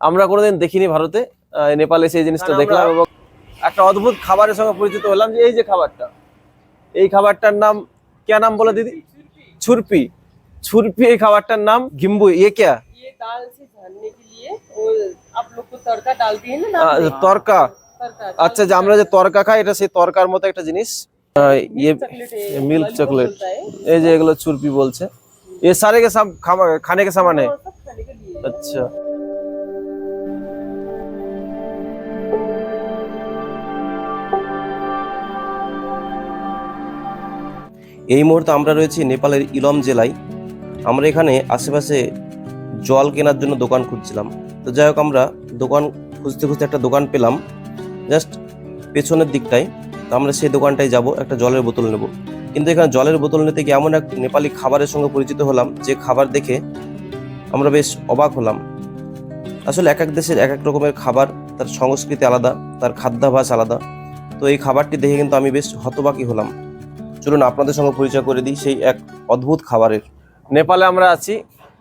আমরা কোনোদিন দেখিনি ভারতে আহ, নেপালে সেই জিনিসটা দেখলাম এবং একটা অদ্ভুত খাবারের সঙ্গে পরিচিত হলাম যে এই যে খাবারটা এই খাবারটার নাম কে নাম বলে দিদি ছুরপি ছুরপি এই খাবারটার নাম গিম্বু ইয়ে ক্যা ये दाल से झाड़ने के लिए और आप लोग को तड़का डाल दिए ना আহ, नाम में? তরকা तड़का আচ্ছা যে আমরা যে তরকা খাই এটা সেই তরকার মতো একটা জিনিস আহ, ইয়ে चॉकलेट है मिल्क lollipop चॉकलेट बोलता है এই যে এগুলো চুরপি বলছে এ সারে के साम खामा- खाने के सामान है और এই মুহূর্তে আমরা রয়েছি নেপালের ইলম জেলায়। আমরা এখানে আশেপাশে জল কেনার জন্য দোকান খুঁজছিলাম। তো যাই হোক, আমরা দোকান খুঁজতে খুঁজতে একটা দোকান পেলাম। জাস্ট পেছনের দিকটায়। তো আমরা সেই দোকানটায় যাব, একটা জলের বোতল নেব। কিন্তু এখানে জলের বোতল নিতে গিয়ে এমন এক নেপালি খাবারের সঙ্গে পরিচিত হলাম, যে খাবার দেখে আমরা বেশ অবাক হলাম। আসলে এক এক দেশের এক এক রকমের খাবার, তার সংস্কৃতি আলাদা, তার খাদ্যাভাস আলাদা। তো এই খাবারটি দেখে কিন্তু আমি বেশ হতবাকি হলাম। চলুন আপনাদের সঙ্গে পরিচয় করে দিই, সেই এক অদ্ভুত খাবারের। নেপালে আমরা আছি,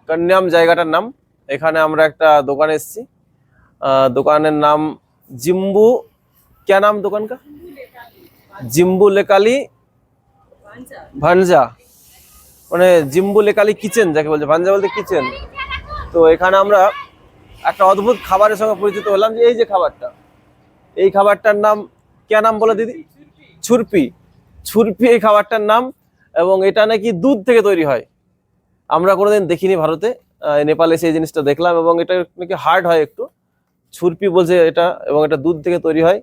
কন্যাম জায়গাটার নাম। এখানে আমরা একটা দোকানে এসেছি। দোকানের নাম জিম্বু, ক্যা নাম দোকান কা জিম্বু লেকালি ভানজা। মানে জিম্বু লেকালি কিচেন, যাকে বলছে ভানজা বলতে কিচেন। তো এখানে আমরা একটা অদ্ভুত খাবারের সঙ্গে পরিচিত হলাম যে এই যে খাবারটা। এই খাবারটার নাম, ক্যা নাম বলে দিদি? ছুরপি। ছুরপি এই খাবারটার নাম এবং এটা নাকি দুধ থেকে তৈরি হয়। আমরা কোনোদিন দেখিনি ভারতে। নেপালে সেই জিনিসটা দেখলাম এবং এটা নাকি হার্ড হয় একটু। ছুরপি বলছে এটা এবং এটা দুধ থেকে তৈরি হয়।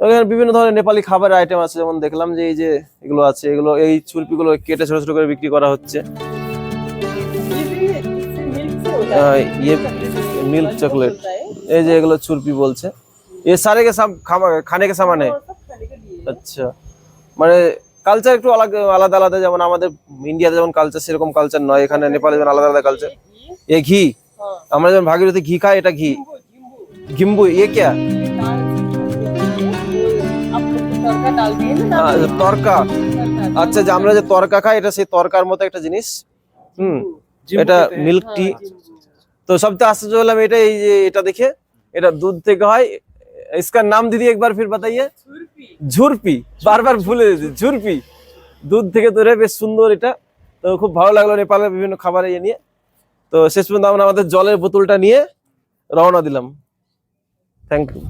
এবং এখানে বিভিন্ন ধরনের নেপালি খাবারের আইটেম আছে। যেমন দেখলাম যে এই যে এগুলো আছে, এগুলো এই ছুরপিগুলো কেটে ছোটো ছোটো করে বিক্রি করা হচ্ছে। মিল্ক চকলেট ইয়ে, এই যে এগুলো ছুরপি বলছে। এ সারে খানে আচ্ছা। মানে কালচার একটু আলাদা আলাদা আলাদা যেমন আমাদের ইন্ডিয়াতে যেমন কালচার সেরকম কালচার নয় এখানে নেপালে যেমন আলাদা আলাদা কালচার ये এ ঘি हाँ আমরা যেমন ভাগীরথী ঘি খাই এটা ঘি जिम्बो जिम्बो গিম্বু ইয়ে ক্যা ये दाल से झाड़ने के लिए और आप लोग को तड़का डाल दिए ना नाम আহ, में? তরকা तड़का আচ্ছা যে আমরা যে তরকা খাই এটা সেই তরকার মতো একটা জিনিস হুম এটা মিল্ক টি हाँ, जिम्बो। তো সবচেয়ে আশ্চর্য হলাম এটা এই যে এটা দেখে এটা দুধ থেকে হয় इसका নাম দিদি একবার ফির বাতাইয়ে छुरपी ঝুরপি, বারবার ভুলে যেতে ঝুরপি। দুধ থেকে তৈরি বেশ সুন্দর এটা। তো খুব ভালো লাগল নেপালের বিভিন্ন খাবার ইয়ে নিয়ে। তো শেষ পর্যন্ত আমরা আমাদের জলের বোতলটা নিয়ে রওনা দিলাম। Thank you